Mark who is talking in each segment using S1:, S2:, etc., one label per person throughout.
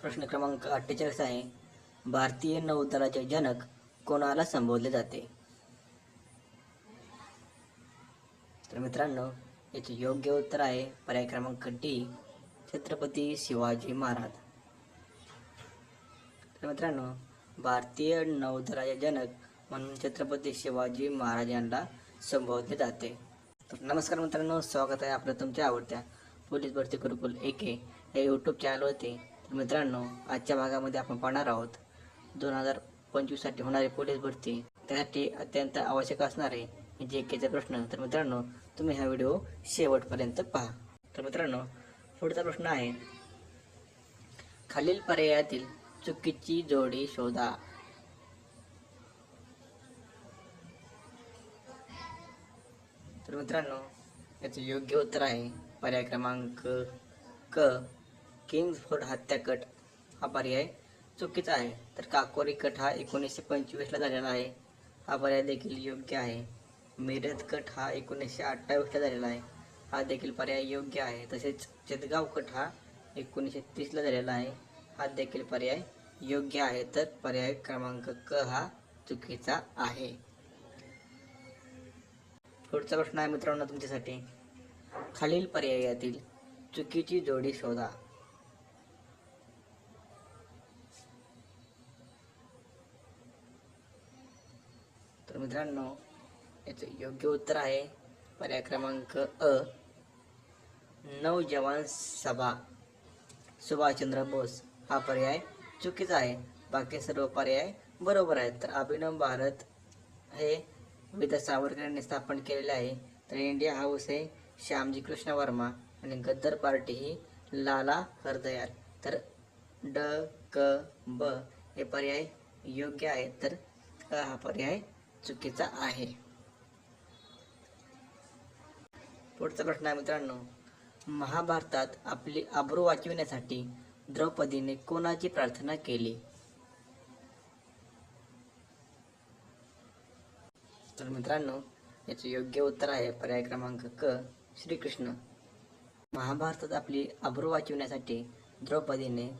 S1: प्रश्न क्रमांक अठ्ठेचाळीस आहे. भारतीय नौदलाचे जनक कोणाला संबोधले जाते? तर मित्रांनो याचे योग्य उत्तर आहे पर्याय क्रमांक डी छत्रपती शिवाजी महाराज. तर मित्रांनो भारतीय नौदलाचे जनक म्हणून छत्रपती शिवाजी महाराज यांना संबोधले जाते. तर नमस्कार मित्रांनो स्वागत आहे आपलं तुमच्या आवडत्या पोलीस भरती गुरुकुल एके या यूट्यूब चॅनलवरती मित्रांनो आजच्या भागामध्ये आपण पाहणार आहोत दोन हजार पंचवीससाठी होणारी पोलीस भरती. त्यासाठी अत्यंत आवश्यक असणारे जे केचा प्रश्न. तर मित्रांनो तुम्ही हा व्हिडिओ शेवटपर्यंत पहा. तर मित्रांनो पुढचा प्रश्न आहे खालील पर्यायातील चुकीची जोडी शोधा. तर मित्रांनो याचं योग्य उत्तर आहे पर्याय क्रमांक क. किंग्सफोर्ड हत्याकट हा पर्याय चुकीचा आहे. तर काकोरी कट हा एकोणीसशे पंचवीसला झालेला आहे. हा पर्याय देखील योग्य आहे. मिरज कट हा एकोणीसशे अठ्ठावीसला झालेला आहे. हा देखील पर्याय योग्य आहे. तसेच चेतगाव कट हा एकोणीसशे तीसला झालेला आहे. हा देखील पर्याय योग्य आहे. तर पर्याय क्रमांक क हा चुकीचा आहे. पुढचा प्रश्न आहे मित्रांनो तुमच्यासाठी. खालील पर्यायातील चुकीची जोडी शोधा तर मित्रांनो याचं योग्य उत्तर आहे. पर्याय क्रमांक अ. नवजवान सभा. सुभाषचंद्र बोस हा पर्याय चुकीचा आहे. बाकी सर्व पर्याय बरोबर आहेत. तर अभिनव भारत हे विविध सावरकर यांनी स्थापन केलेले आहे. तर इंडिया हाऊस हे श्यामजी कृष्ण वर्मा आणि गद्दर पार्टी ही लाला हरदयाल. तर ड क ब हे पर्याय योग्य आहेत. तर हा पर्याय चुकीचा आहे. पुढचा प्रश्न आहे मित्रांनो महाभारतात आपली आबरू वाचविण्यासाठी द्रौपदीने कोणाची प्रार्थना केली? तर मित्रांनो याचे योग्य उत्तर आहे पर्याय क्रमांक क श्रीकृष्ण. महाभारतात आपली आबरू वाचविण्यासाठी द्रौपदीने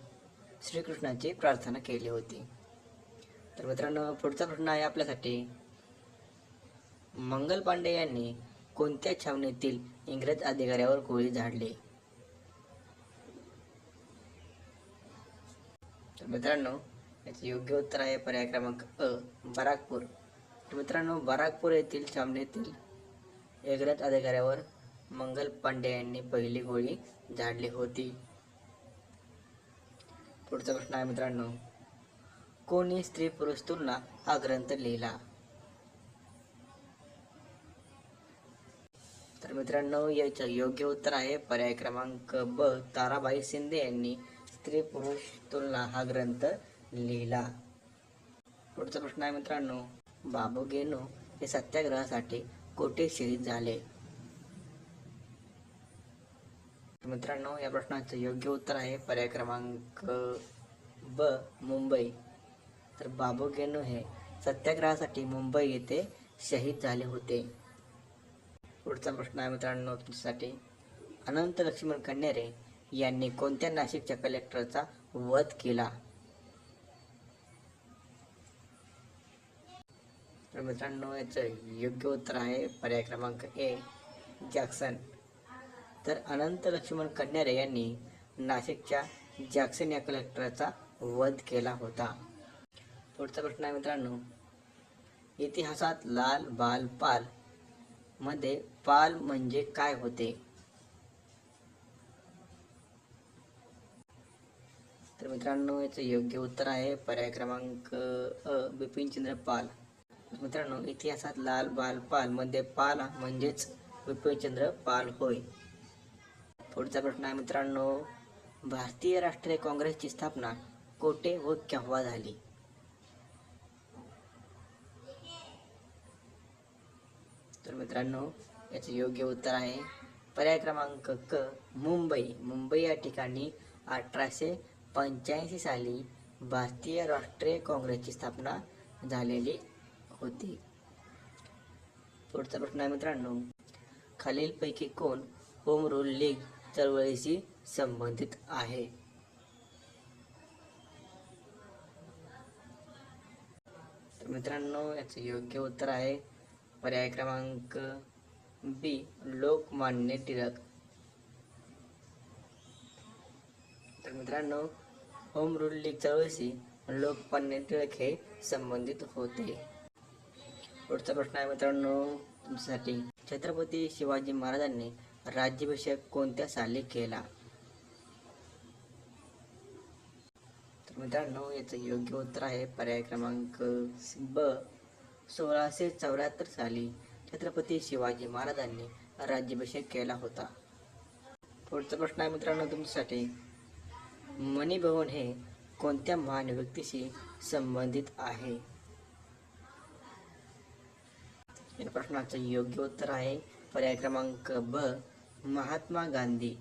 S1: श्रीकृष्णाची प्रार्थना केली होती. तर मित्रांनो पुढचा प्रश्न आहे आपल्यासाठी. मंगल पांडे यांनी कोणत्या छावणीतील इंग्रज अधिकाऱ्यावर गोळी झाडली? तर मित्रांनो याचे योग्य उत्तर आहे पर्याय क्रमांक अ बराकपूर. मित्रांनो बराकपूर येथील छावणीतील इंग्रज अधिकाऱ्यावर मंगल पांडे यांनी पहिली गोळी झाडली होती. पुढचा प्रश्न आहे मित्रांनो कोणी स्त्री पुरुष तुलना हा ग्रंथ लिहिला? तर मित्रांनो याचं योग्य उत्तर आहे. पर्याय क्रमांक ब ताराबाई शिंदे यांनी स्त्री पुरुष तुलना हा ग्रंथ लिहिला. पुढचा प्रश्न आहे मित्रांनो बाबू गेनो हे सत्याग्रहासाठी कोठे शहीद झाले? मित्रांनो या प्रश्नाचं योग्य उत्तर आहे. पर्याय क्रमांक ब मुंबई. तर बाबू गेनू हे सत्याग्रहासाठी मुंबई येथे शहीद झाले होते. पुढचा प्रश्न आहे मित्रांनो तुमच्यासाठी. अनंत लक्ष्मण कन्यारे यांनी कोणत्या नाशिकच्या कलेक्टरचा वध केला? तर मित्रांनो याचं योग्य उत्तर आहे पर्याय क्रमांक ए जॅक्सन. तर अनंत लक्ष्मण कन्यारे यांनी नाशिकच्या जॅक्सन या कलेक्टरचा वध केला होता. पुढचा प्रश्न आहे मित्रांनो इतिहासात लाल बाल पाल मध्ये पाल म्हणजे काय होते? तर मित्रांनो याचं योग्य उत्तर आहे पर्याय क्रमांक अ बिपिनचंद्र पाल. मित्रांनो इतिहासात लाल बाल पाल मध्ये पाल म्हणजेच बिपिनचंद्र पाल होय. पुढचा प्रश्न आहे मित्रांनो भारतीय राष्ट्रीय काँग्रेसची स्थापना कोठे व केव्हा झाली? तर मित्रांनो याचं योग्य उत्तर आहे. पर्याय क्रमांक क मुंबई. मुंबई या ठिकाणी अठराशे पंच्याऐंशी साली भारतीय राष्ट्रीय काँग्रेसची स्थापना झालेली होती. पुढचा प्रश्न आहे मित्रांनो खालीलपैकी कोण होम रूल लीग चळवळीशी संबंधित आहे? मित्रांनो याचे योग्य उत्तर आहे पर्याय क्रमांक बी लोकमान्य टिळक तर मित्रांनो होम रूल लीग चळवळीशी लोकमान्य टिळक हे संबंधित होते. पुढचा प्रश्न आहे मित्रांनो तुमच्यासाठी. छत्रपती शिवाजी महाराजांनी राज्याभिषेक कोणत्या साली केला? तर मित्रांनो याचं योग्य उत्तर आहे पर्याय क्रमांक ब सोळाशे चौऱ्याहत्तर साली छत्रपती शिवाजी महाराजांनी राज्याभिषेक केला होता. पुढचा प्रश्न आहे मित्रांनो तुमच्यासाठी. मणिभवन हे कोणत्या महान व्यक्तीशी संबंधित आहे? या प्रश्नाचं योग्य उत्तर आहे पर्याय क्रमांक ब महात्मा गांधी.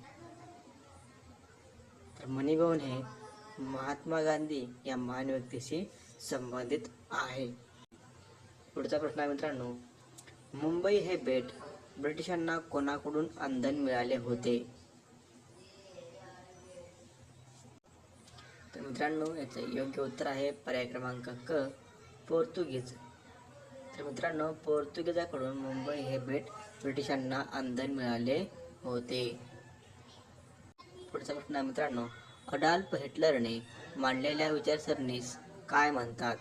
S1: तर मणिभवन हे महात्मा गांधी या महान व्यक्तीशी संबंधित आहे. पुढचा प्रश्न आहे मित्रांनो. मुंबई हे बेट ब्रिटिशांना कोणाकडून अंधन मिळाले होते? तर मित्रांनो याचं योग्य उत्तर आहे पर्याय क्रमांक क पोर्तुगीज. तर मित्रांनो पोर्तुगीजाकडून मुंबई हे बेट ब्रिटिशांना अंधन मिळाले होते. पुढचा प्रश्न आहे मित्रांनो अडाल्फ हिटलरने मांडलेल्या विचारसरणीस काय म्हणतात?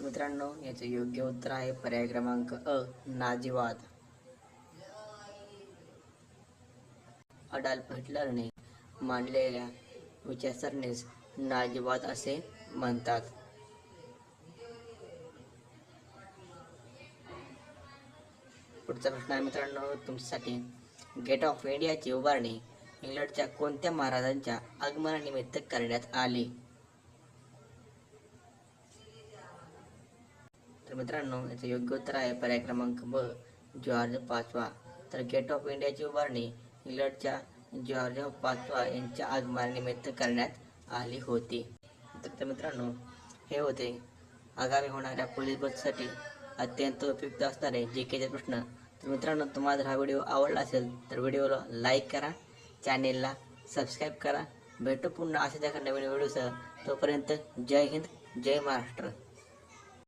S1: मित्रांनो याचे योग्य उत्तर आहे पर्याय क्रमांक अ नाजीवाद अडाल्फ हिटलरने मांडलेल्या विचारसरणीस नाजीवाद असे म्हणतात. पुढचा प्रश्न आहे मित्रांनो तुमच्यासाठी गेट ऑफ इंडियाची उभारणी इंग्लंडच्या कोणत्या महाराजांच्या आगमनानिमित्त करण्यात आली तर मित्रांनो याचं योग्य उत्तर आहे. पर्याय क्रमांक ब जॉर्ज पाचवा तर गेट ऑफ इंडियाची उभारणी इंग्लंडच्या जॉर्ज पाचवा यांच्या आगमनानिमित्त करण्यात आली होती. तर मित्रांनो हे होते आगामी होणाऱ्या पोलीस बससाठी अत्यंत उपयुक्त असणारे जे केचे प्रश्न. तर मित्रांनो तुम्हाला जर हा व्हिडिओ आवडला असेल तर व्हिडिओला लाईक करा चॅनेलला सबस्क्राईब करा. भेटू पुन्हा असे एका नवीन व्हिडिओसह. तोपर्यंत जय हिंद जय महाराष्ट्र.